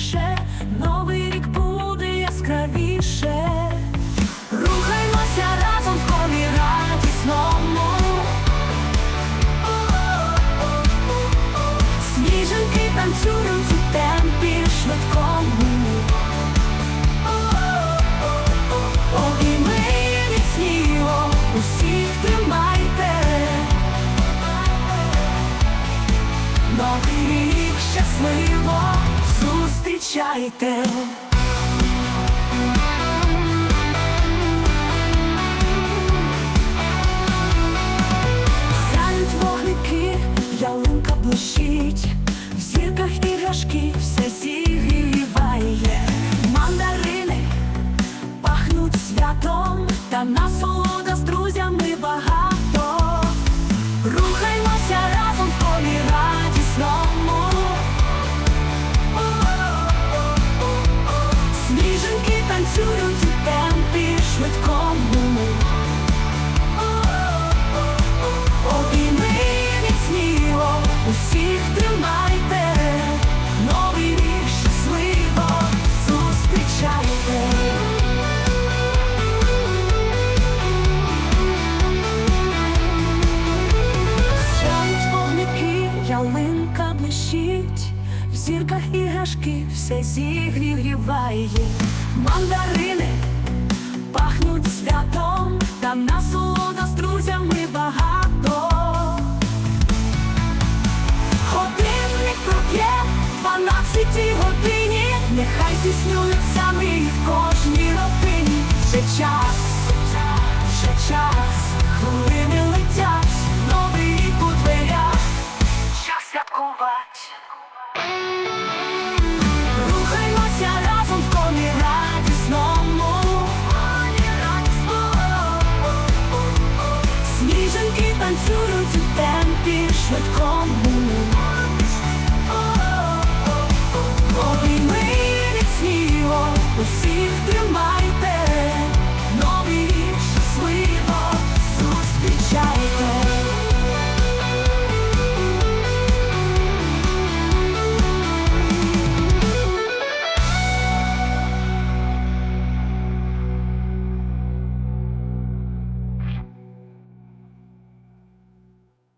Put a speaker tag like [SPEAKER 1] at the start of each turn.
[SPEAKER 1] тихіше, новий рік буде яскравіше. Рухаймося разом в комі радісному. Сніженки танцюють у темпі швидкому. Новий рік щасливо зустрічайте. Сяють вогники, ялинка блищить, в зірках іграшки все зігріває. Мандарини пахнуть святом, та насолода зірках і гашки все зігріває мандарини, пахнуть святом, там насолода з друзями багато. Годинник проп'є дванадцятій годині, нехай здійснюють самі в кожній родині. Ще час, ще час. through the